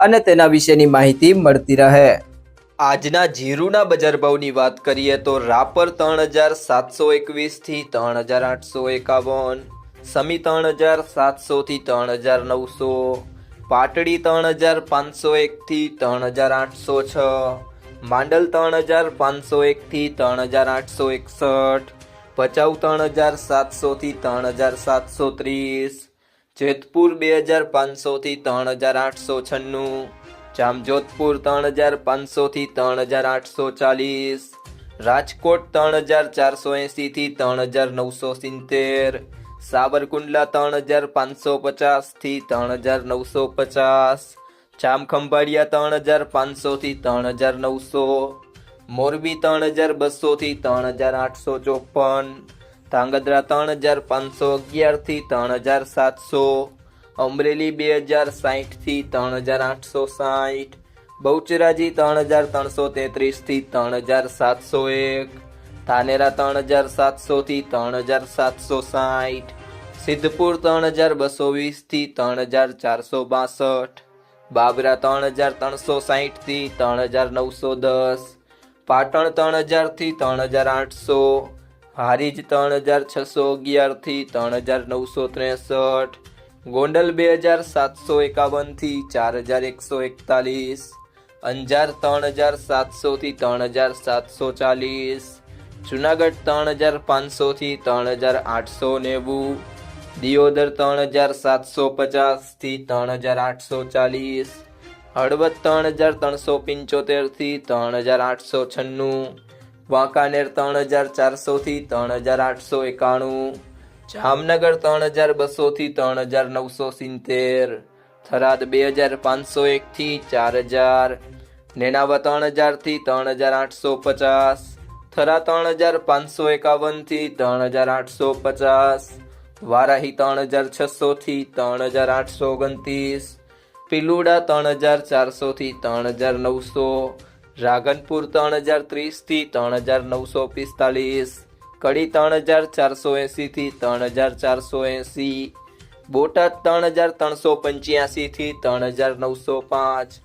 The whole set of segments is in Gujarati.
અને તેના વિશેની માહિતી મળતી રહે આજના જીરુના બજાર ભાવની વાત કરીએ તો રાપર ત્રણ હજાર સાતસો એકવીસથી ત્રણ હજાર આઠસો એકાવન સમી ત્રણ હજાર સાતસોથી ત્રણ હજાર નવસો પાટડી ત્રણ હજાર પાંચસો એકથી ત્રણ હજાર આઠસો છ માંડલ ત્રણ હજાર પાંચસો એકથી ત્રણ હજાર આઠસો એકસઠ ભચાઉ ત્રણ હજાર સાતસોથી ત્રણ હજાર સાતસો ત્રીસ જેતપુર બે હજાર પાંચસોથી ત્રણ હજાર આઠસો છન્નું જામજોધપુર ત્રણ હજાર પાંચસોથી ત્રણ હજાર આઠસો ચાલીસ રાજકોટ ત્રણ હજાર ચારસો એંસીથી ત્રણ હજાર નવસો સિત્તેર સાબરકુંડલા ત્રણ હજાર પાંચસો પચાસથી ત્રણ હજાર નવસો પચાસ જામખંભાળિયા ત્રણ હજાર પાંચસોથી ત્રણ હજાર નવસો મોરબી ત્રણ હજાર બસોથી ત્રણ હજાર આઠસો ચોપન ધાંગધ્રા ત્રણ હજાર પાંચસો અગિયારથી ત્રણ હજાર સાતસો અમરેલી બે હજાર સાહીઠથી ત્રણ હજાર આઠસો સાહીઠ બહુચરાજી ત્રણ હજાર ત્રણસો તેત્રીસથી ત્રણ હજાર સાતસો એક ધાનેરા ત્રણ હજાર સાતસોથી ત્રણ હજાર સાતસો સાહીઠ સિદ્ધપુર ત્રણ હજાર બસો વીસથી ત્રણ હજાર ચારસો બાસઠ બાબરા ત્રણ હજાર ત્રણસો સાહીઠથી ત્રણ હજાર નવસો દસ પાટણ ત્રણ હજારથી ત્રણ હજાર આઠસો હારીજ ત્રણ હજાર છસો અગિયારથી ત્રણ હજાર નવસો ત્રેસઠ. ગોંડલ બે હજાર સાતસો એકાવનથી ચાર હજાર એકસો એકતાલીસ. અંજાર ત્રણ હજાર સાતસોથી ત્રણ હજાર સાતસો ચાલીસ. જુનાગઢ ત્રણ હજાર પાંચસોથી ત્રણ હજાર આઠસો નેવું. દિયોદર ત્રણ હજાર સાતસો પચાસથી ત્રણ હજાર આઠસો ચાલીસ. હળવદ ત્રણ હજાર ત્રણસો પંચોતેરથી ત્રણ હજાર આઠસો છન્નું. વાંકાનેર ત્રણ હજાર ચારસોથી ત્રણ હજાર આઠસો એકાણું જામનગર ત્રણ હજાર બસોથી ત્રણ હજાર નવસો સિત્તેર થરાદ બે હજાર પાંચસો એકથી ચાર હજાર નેનાવા ત્રણ હજારથી ત્રણ હજાર આઠસો પચાસ થરા ત્રણ હજાર પાંચસો એકાવનથી ત્રણ હજાર આઠસો પચાસ વારાહી ત્રણ હજાર છસોથી ત્રણ હજાર આઠસો ઓગણત્રીસ પિલુડા ત્રણ હજાર ચારસોથી ત્રણ હજાર નવસો રાગનપુર ત્રણ હજાર ત્રીસથી ત્રણ હજાર નવસો પિસ્તાલીસ, કડી ત્રણ હજાર ચારસો એંસીથી ત્રણ હજાર ચારસો એંસી, બોટાદ ત્રણ હજાર ત્રણસો પંચ્યાસીથી ત્રણ હજાર નવસો પાંચ,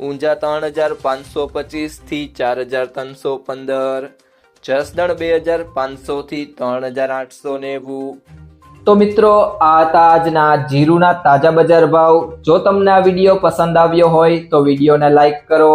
ઊંઝા ત્રણ હજાર પાંચસો પચીસથી ચાર હજાર ત્રણસો પંદર, જસદણ બે હજાર પાંચસોથી ત્રણ હજાર આઠસો નેવું. તો મિત્રો, આ હતા આજના જીરુના તાજા બજાર ભાવ. જો તમને આ વીડિયો પસંદ આવ્યો હોય તો વિડીયોને લાઈક કરો.